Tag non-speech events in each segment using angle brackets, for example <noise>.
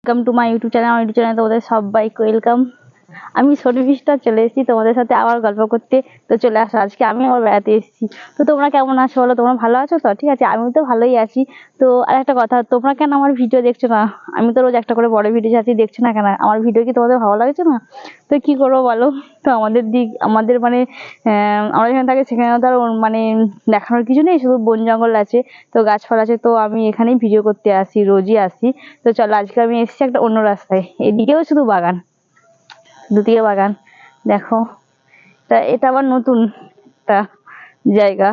welcome to my YouTube channel আমার YouTube channel তোমাদের সবাইকে ওয়েলকাম আমি শর্মিষ্ঠা চলে এসেছি, তোমাদের সাথে আবার গল্প করতে। তো চলে আসো, আজকে আমি আবার বেড়াতে এসেছি। তো তোমরা কেমন আছো বলো? তোমরা ভালো আছো তো? ঠিক আছে আমি তো ভালোই আছি। তো আর একটা কথা, তোমরা কেন আমার ভিডিও দেখছ না? আমি তো রোজ একটা করে বড় ভিডিও যাচ্ছি দেখছ না কেন? আমার ভিডিও কি তোমাদের ভালো লাগছে না? তো কি করব বলো? তো আমাদের দিক, আমাদের মানে আমরা যেখানে থাকি সেখানে তো আর মানে দেখানোর কিছু নেই, শুধু বন জঙ্গল আছে, তো গাছপালা আছে, তো আমি এখানেই ভিডিও করতে আসি, রোজই আসি। তো চলো, আজকে আমি এসেছি একটা অন্য রাস্তায়, এদিকেও শুধু বাগান। দুদিকে বাগান, দেখো। তা এটা আবার নতুন একটা জায়গা।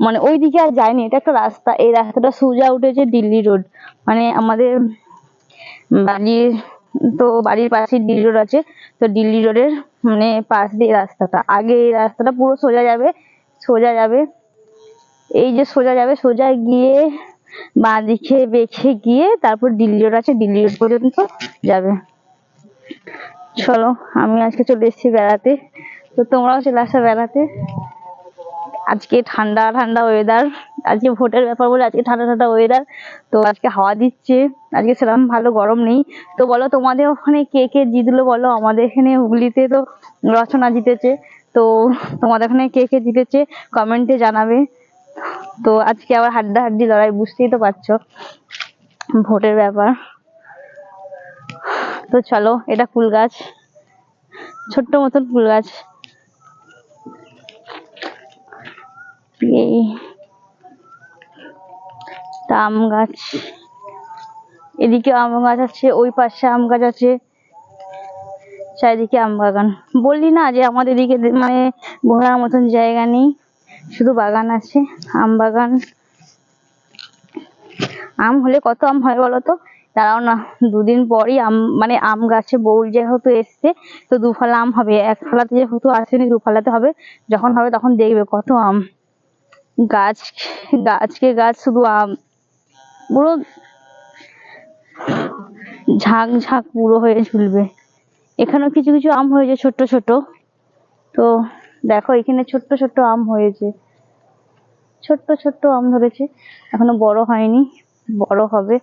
মানে ওইদিকে আর যায়নি এটা একটা রাস্তা। এই রাস্তাটা সোজা উঠেছে দিল্লি রোড। মানে আমাদের বাড়ির, তো বাড়ির পাশে দিল্লি রোড আছে। তো দিল্লি রোডের মানে পাশ দিয়ে রাস্তাটা। আগে এই রাস্তাটা পুরো সোজা যাবে সোজা যাবে। এই যে সোজা যাবে, সোজা গিয়ে বাঁ দিকে বেঁকে গিয়ে তারপর দিল্লি রোড আছে, দিল্লি রোড পর্যন্ত যাবে। চলো, আমি আজকে চলে এসেছি বেড়াতে। তো তোমরাও চলে আসো বেড়াতে। আজকে ঠান্ডা ঠান্ডা ওয়েদার আজকে ভোটের ব্যাপার বলে আজকে ঠান্ডা ঠান্ডা ওয়েদার তো আজকে হাওয়া দিচ্ছে। আজকে সেরকম ভালো গরম নেই। তো বলো, তোমাদের ওখানে কে কে জিতলো বলো? আমাদের এখানে হুগলিতে তো রচনা জিতেছে। তো তোমাদের ওখানে কে কে জিতেছে কমেন্টে জানাবে। তো আজকে আবার হাড্ডাহাড্ডি লড়াই, বুঝতেই তো পারছ। ভোটের ব্যাপার। তো চলো, এটা ফুল গাছ। ছোট্ট মতন ফুল গাছ। আম গাছ। এদিকে আম গাছ আছে, ওই পাশে আম গাছ আছে। চারিদিকে আম বাগান। বললি না যে আমাদের এদিকে মানে ঘোরার মতন জায়গা নেই? শুধু বাগান আছে, আম বাগান। আম হলে কত আম হয় বলো তো? দাঁড়াও না, দুদিন পরই আম মানে আম গাছে বউল যেহেতু এসছে, তো দু ফালা আম হবে। এক ফালাতে যেহেতু আসেনি দু ফালাতে হবে। যখন হবে তখন দেখবে কত আম। গাছ, গাছকে গাছ শুধু আম। পুরো ঝাঁক ঝাঁক পুরো হয়ে ঝুলবে। এখানেও কিছু কিছু আম হয়েছে, ছোট্ট ছোট তো দেখো, এখানে ছোট্ট ছোট্ট আম হয়েছে। ছোট্ট ছোট্ট আম ধরেছে। এখনও বড় হয়নি, বড় হবে।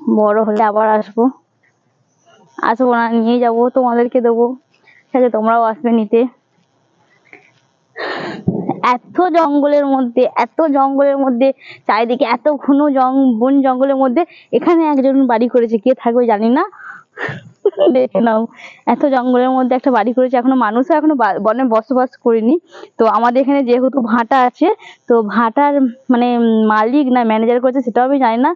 বড় হলে আবার আসব। আসব না, নিয়ে যাব, তোমাদেরকে দেবো। আছে, তোমরাও আসবে নিতে। এত জঙ্গলের মধ্যে, এত জঙ্গলের মধ্যে, চারিদিকে এত ঘন জং, বন জঙ্গলের মধ্যে, এখানে একজন বাড়ি করেছে, কে থাকবে জানি না। <laughs> দেখে নাও। এত জঙ্গলের মধ্যে একটা বাড়ি করেছে, এখনও মানুষও এখনও বনে বসবাস করেনি। তো আমাদের এখানে যেহেতু ভাটা আছে, তো ভাটার মানে মালিক না ম্যানেজার করেছে সেটাও আমি জানি না।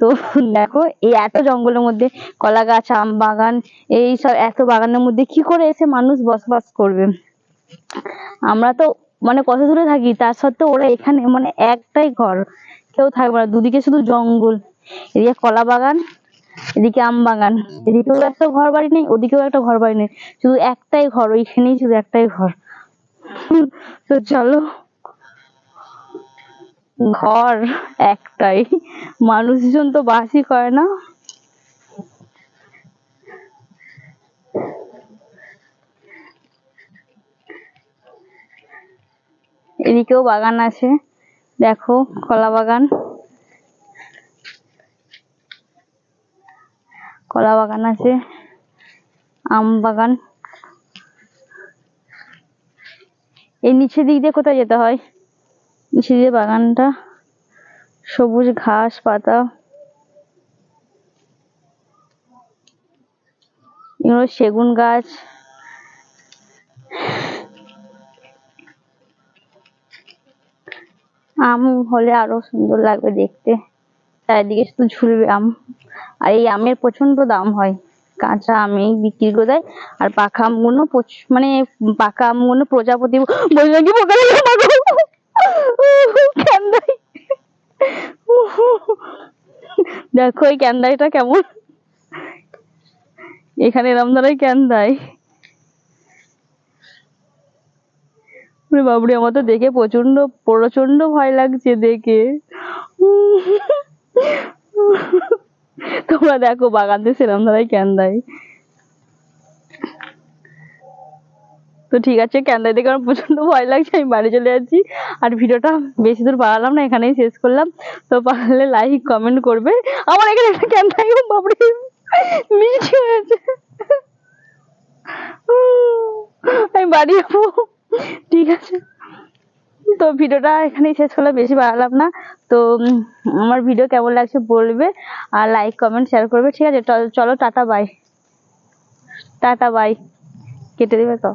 তো <laughs> দেখো, এই এত জঙ্গলের মধ্যে কলা গাছ আম বাগান, এই সব এত বাগানের মধ্যে কি করে এসে মানুষ বসবাস করবে? আমরা তো মানে কত দূরে থাকি, তার সত্ত্বেও ওরা এখানে মানে একটাই ঘর। কেউ থাকবে না, দুদিকে শুধু জঙ্গল। এদিকে কলা বাগান এদিকে আম বাগান, এদিকেও একটা ঘর বাড়ি নেই, ওদিকেও একটা ঘর বাড়ি নেই। শুধু একটাই ঘর, ওইখানেই শুধু একটাই ঘর। তো চলো। ঘর একটাই, মানুষজন তো বাসই করে না। এদিকেও বাগান আছে, দেখো, কলা বাগান। কলা বাগান আছে, আম বাগান। এই নিচের দিক দিয়ে কোথায় যেতে হয়? নিচে দিয়ে বাগানটা, সবুজ ঘাস, পাতা। এগুলো সেগুন গাছ। আম হলে আরও সুন্দর লাগবে দেখতে। চারিদিকে শুধু ঝুলবে আম। আর এই আমের প্রচণ্ড দাম হয়। কাঁচা আমে বিক্রি করে দেয়। আর পাকা আমগুলো মানে পাকা আমগুলো প্রজাপতি দেখো এই ক্যান্দাইটা কেমন। এখানে এরম ধরে ক্যান্দাই বাবরে, আমার তো দেখে প্রচণ্ড প্রচণ্ড ভয় লাগছে দেখে। তোমরা দেখো বাগান সেরম ধারায় ক্যান দেয় তো ঠিক আছে ক্যান্দাই দেখে আমার প্রচণ্ড ভয় লাগছে, আমি বাড়ি চলে যাচ্ছি। আর ভিডিওটা বেশি দূর বাড়ালাম না, এখানেই শেষ করলাম। তো পারলে লাইক কমেন্ট করবে। আমার এখানে একটা ক্যান্দাই ও বাপরে মিষ্টি হয়েছে। আমি বাড়ি যাব। ঠিক আছে। তো ভিডিওটা এখানেই শেষ করলাম, বেশি বাড়ালাম না। তো আমার ভিডিও কেমন লাগছে বলবে আর লাইক কমেন্ট শেয়ার করবে। ঠিক আছে, চল- টাটা বাই টাটা বাই কেটে দেবে তো?